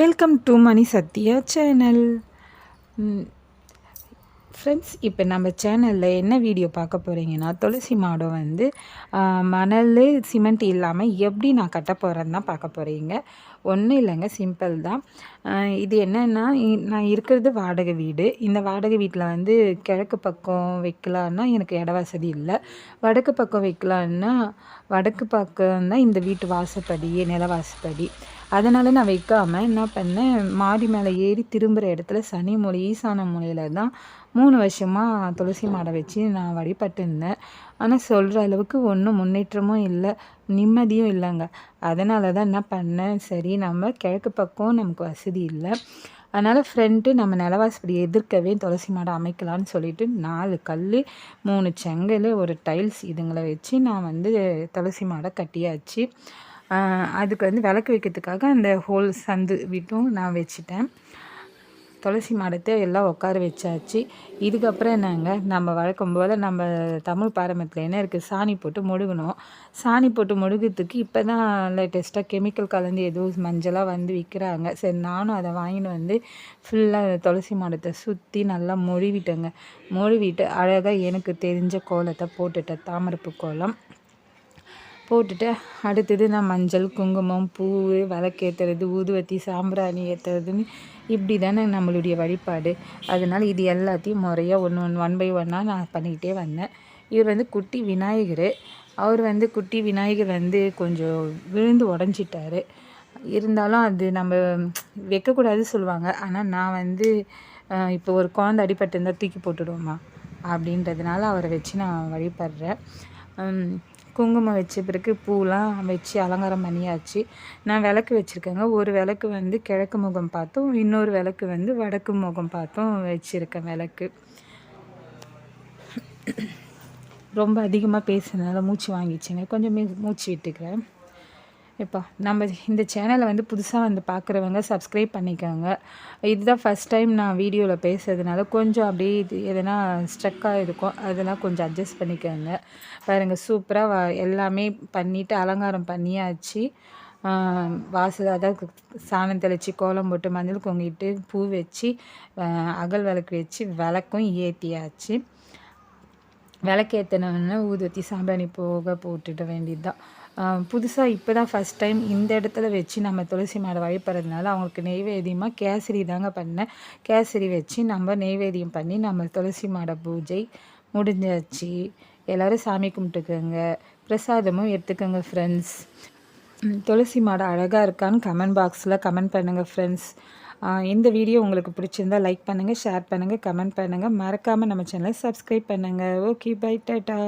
Welcome to Mani Sathya channel friends இப்போ நம்ம சேனலில் என்ன வீடியோ பார்க்க போகிறீங்கன்னா துளசி மாடம் வந்து மணல் சிமெண்ட் இல்லாமல் எப்படி நான் கட்ட போகிறேன்னு தான் பார்க்க போகிறீங்க ஒன்றும் இல்லைங்க சிம்பிள் தான். இது என்னென்னா நான் இருக்கிறது வாடகை வீடு. இந்த வாடகை வீட்டில் வந்து கிழக்கு பக்கம் வைக்கலான்னா எனக்கு இட வசதி இல்லை. வடக்கு பக்கம் வைக்கலான்னா வடக்கு பக்கம் தான் இந்த வீட்டு வாசப்படி நில வாசப்படி அதனால் நான் வைக்காமல் என்ன பண்ணேன் மாடி மேலே ஏறி திரும்புகிற இடத்துல சனி மூலை ஈசான மூலையில் தான் மூணு வருஷமாக துளசி மாடை வச்சு நான் வழிபட்டு இருந்தேன் ஆனால் சொல்கிற அளவுக்கு ஒன்றும் முன்னேற்றமும் இல்லை நிம்மதியும் இல்லைங்க. அதனால தான் என்ன பண்ணேன் சரி நம்ம கிழக்கு பக்கம் நமக்கு வசதி இல்லை. அதனால் ஃப்ரெண்டு நம்ம நிலவாசப்படி எதிர்க்கவே துளசி மாடம் அமைக்கலான்னு சொல்லிட்டு நாலு கல் மூணு செங்கல் ஒரு டைல்ஸ் இதுங்களை வச்சு நான் வந்து துளசி மாடை கட்டியாச்சு. அதுக்கு வந்து விளக்கு வைக்கிறதுக்காக அந்த ஹோல் சந்து வீட்டும் நான் வச்சுட்டேன். துளசி மாடத்தை எல்லாம் உட்கார வச்சாச்சு. இதுக்கப்புறம் என்னங்க நம்ம வழக்கம் போல் நம்ம தமிழ் பாரம்பரியத்தில் என்ன இருக்குது சாணி போட்டு முழுகணும். சாணி போட்டு முழுகிறதுக்கு இப்போ தான் லேட்டஸ்ட்டாக கெமிக்கல் கலந்து ஏதோ மஞ்சளாக வந்து விற்கிறாங்க சரி நானும் அதை வாங்கிட்டு வந்து ஃபுல்லாக துளசி மாடத்தை சுற்றி நல்லா மொழிவிட்டேங்க. மொழிவிட்டு அழகாக எனக்கு தெரிஞ்ச கோலத்தை போட்டுட்டேன் தாமரப்பு கோலம். போட்டுட்டு அடுத்தது நான் மஞ்சள் குங்குமம் பூ விளக்கேற்றுறது ஊதுவத்தி சாம்பிராணி ஏற்றுறதுன்னு இப்படி தானே நம்மளுடைய வழிபாடு. அதனால் இது எல்லாத்தையும் முறையாக ஒன்று ஒன்று ஒன் பை ஒன்னாக நான் பண்ணிக்கிட்டே வந்தேன். இவர் வந்து குட்டி விநாயகர். அவர் வந்து குட்டி விநாயகர் வந்து கொஞ்சம் விழுந்து உடஞ்சிட்டாரு. இருந்தாலும் அது நம்ம வைக்கக்கூடாது சொல்லுவாங்க. ஆனால் நான் வந்து இப்போ ஒரு குழந்தை அடிபட்டு இருந்தால் தூக்கி போட்டுடுவோமா? அப்படின்றதுனால அவரை வச்சு நான் வழிபடுறேன். குங்குமம் வச்ச பிறகு பூலாம் வச்சு அலங்காரம் பண்ணியாச்சு. நான் விளக்கு வச்சுருக்கேங்க. ஒரு விளக்கு வந்து கிழக்கு முகம் பார்த்தும் இன்னொரு விளக்கு வந்து வடக்கு முகம் பார்த்தும் வச்சுருக்கேன் விளக்கு. ரொம்ப அதிகமாக பேசுனதால மூச்சு வாங்கிச்சுங்க கொஞ்சம் மூச்சு விட்டுக்கிறேன். இப்போ நம்ம இந்த சேனலை வந்து புதுசாக வந்து பார்க்குறவங்க சப்ஸ்கிரைப் பண்ணிக்கோங்க. இதுதான் ஃபஸ்ட் டைம் நான் வீடியோவில் பேசுறதுனால கொஞ்சம் அப்படியே இது எதனா ஸ்ட்ரக்காக இருக்கும் அதெல்லாம் கொஞ்சம் அட்ஜஸ்ட் பண்ணிக்கோங்க. பாருங்க சூப்பராக எல்லாமே பண்ணிவிட்டு அலங்காரம் பண்ணியாச்சு. வாசல் அதாவது சாணம் தெளித்து கோலம் போட்டு மஞ்சள் கொங்கிட்டு பூ வச்சு அகல் விளக்கு வச்சு விளக்கும் ஏற்றியாச்சு விளக்கேற்றினோடனே ஊதுவத்தி சாம்பிராணி போக போட்டுட வேண்டியது தான் புதுசாக இப்போ தான் ஃபஸ்ட் டைம் இந்த இடத்துல வச்சு நம்ம துளசி மாடை வழிபடுறதுனால அவங்களுக்கு நெய்வேதியமாக கேசரி தாங்க பண்ணேன். கேசரி வச்சு நம்ம நெய்வேதியம் பண்ணி நம்ம துளசி மாடை பூஜை முடிஞ்சாச்சு. எல்லோரும் சாமி கும்பிட்டுக்கோங்க. பிரசாதமும் எடுத்துக்கோங்க ஃப்ரெண்ட்ஸ் துளசி மாடை அழகாக இருக்கான்னு கமெண்ட் பாக்ஸில் கமெண்ட் பண்ணுங்கள் ஃப்ரெண்ட்ஸ் இந்த வீடியோ உங்களுக்கு பிடிச்சிருந்தா லைக் பண்ணுங்கள் ஷேர் பண்ணுங்கள் கமெண்ட் பண்ணுங்கள் மறக்காமல் நம்ம சேனலை சப்ஸ்கிரைப் பண்ணுங்கள் ஓகே பை டாட்டா.